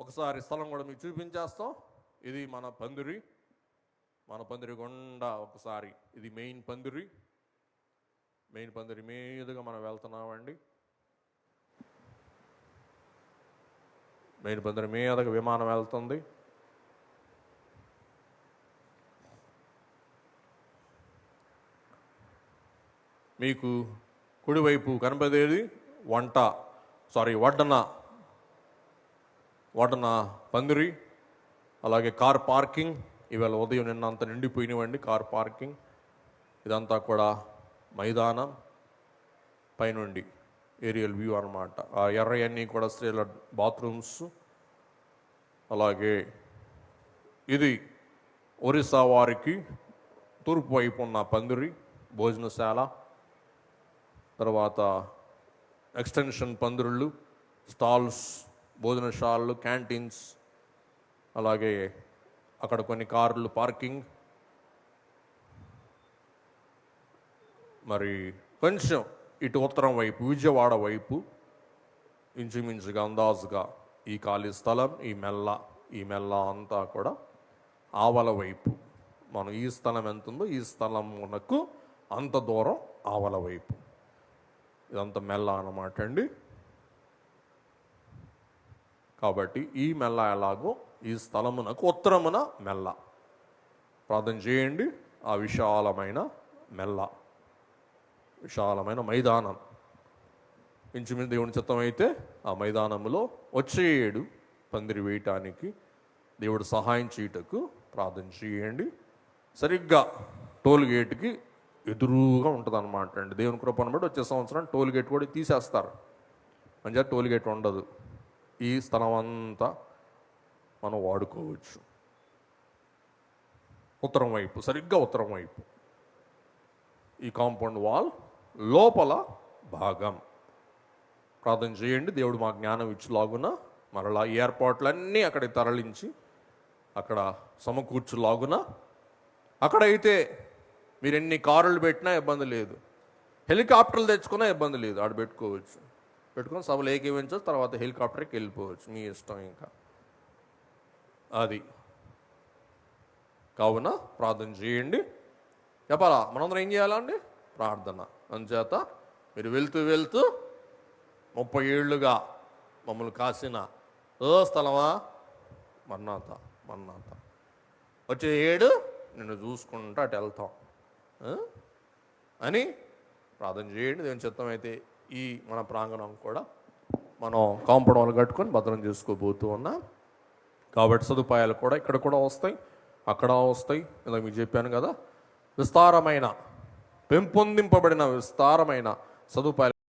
ఒకసారి స్థలం కూడా మీకు చూపించేస్తాం. ఇది మన పందిరి. మన పందిరి గుండా ఒకసారి. ఇది మెయిన్ పందిరి. మెయిన్ పందిరి మీదుగా మనం వెళ్తున్నామండి. మెయిన్ పందిరి మీదగా విమానం వెళ్తుంది. మీకు కుడివైపు కనపడేది వంట. సారీ వడ్డన. వాటన పందిరి అలాగే కార్ పార్కింగ్ ఇవాళ ఉదయం నిన్న అంత నిండిపోయినవండి కార్ పార్కింగ్. ఇదంతా కూడా మైదానం పైనుండి ఏరియల్ వ్యూ అనమాట ఆ ఎర్రయన్నీ కూడా స్త్రీల బాత్రూమ్స్. అలాగే ఇది ఒరిస్సా వారికి తూర్పు వైపు ఉన్న పందిరి భోజనశాల. తర్వాత ఎక్స్టెన్షన్ పందిరులు స్టాల్స్ భోజనశాలలు క్యాంటీన్స్ అలాగే అక్కడ కొన్ని కార్లు పార్కింగ్. మరి కొంచెం ఇటు ఉత్తరం వైపు విజయవాడ వైపు ఇంచుమించుగా అందాజుగా ఈ ఖాళీ స్థలం ఈ మెల్ల ఈ మెల్ల అంతా కూడా ఆవల వైపు. మనం ఈ స్థలం ఎంత ఉందో ఈ స్థలం మనకు అంత దూరం ఆవల వైపు. ఇదంతా మెల్ల అన్నమాట అండి. కాబట్టి ఈ మెల్ల ఎలాగో ఈ స్థలమునకు ఉత్తరమున మెల్ల. ప్రార్థన చేయండి. ఆ విశాలమైన మెల్ల. విశాలమైన మైదానం. ఇంచుమించు దేవుని చిత్తం అయితే ఆ మైదానంలో వచ్చే ఏడు పందిరి వేయటానికి దేవుడు సహాయం చేయుటకు ప్రార్థన చేయండి. సరిగ్గా టోల్ గేట్కి ఎదురుగా ఉంటుంది అనమాట అండి. దేవుని కృపను బట్టి వచ్చే సంవత్సరం టోల్ గేట్ కూడా తీసేస్తారు. మంచిగా టోల్ గేట్ ఉండదు. ఈ స్థలం అంతా మనం వాడుకోవచ్చు. ఉత్తరం వైపు సరిగ్గా ఉత్తరం వైపు. ఈ కాంపౌండ్ వాల్ లోపల భాగం. ప్రార్థన చేయండి దేవుడు మా జ్ఞానం ఇచ్చులాగున మరలా ఈ ఏర్పాట్లన్నీ అక్కడికి తరలించి అక్కడ సమకూర్చులాగున అక్కడైతే మీరు ఎన్ని కారులు పెట్టినా ఇబ్బంది లేదు. హెలికాప్టర్లు తెచ్చుకున్నా ఇబ్బంది లేదు ఆడ పెట్టుకోవచ్చు. పెట్టుకొని సభలు ఏకీవించవచ్చు తర్వాత హెలికాప్టర్కి వెళ్ళిపోవచ్చు. మీ ఇష్టం ఇంకా. అది. కావున ప్రార్థన చేయండి. చెప్పాలా? మనందరం ఏం చేయాలండి ప్రార్థన. అందుచేత మీరు వెళ్తూ వెళ్తూ ముప్పై ఏళ్ళుగా మమ్మల్ని కాసిన ఓ స్థలమా? మన్నాత మన్నాత వచ్చే ఏడు నిన్ను చూసుకుంటూ అటు వెళ్తాం. అని ప్రార్థన చేయండి. దేవుని చిత్తం అయితే ఈ మన ప్రాంగణం కూడా మనం కాంపౌండ్ వాళ్ళు కట్టుకొని భద్రం చేసుకోబోతూ ఉన్నాం. కాబట్టి సదుపాయాలు కూడా ఇక్కడ కూడా వస్తాయి అక్కడ వస్తాయి. ఇలా మీకు చెప్పాను కదా విస్తారమైన పెంపొందింపబడిన విస్తారమైన సదుపాయాలు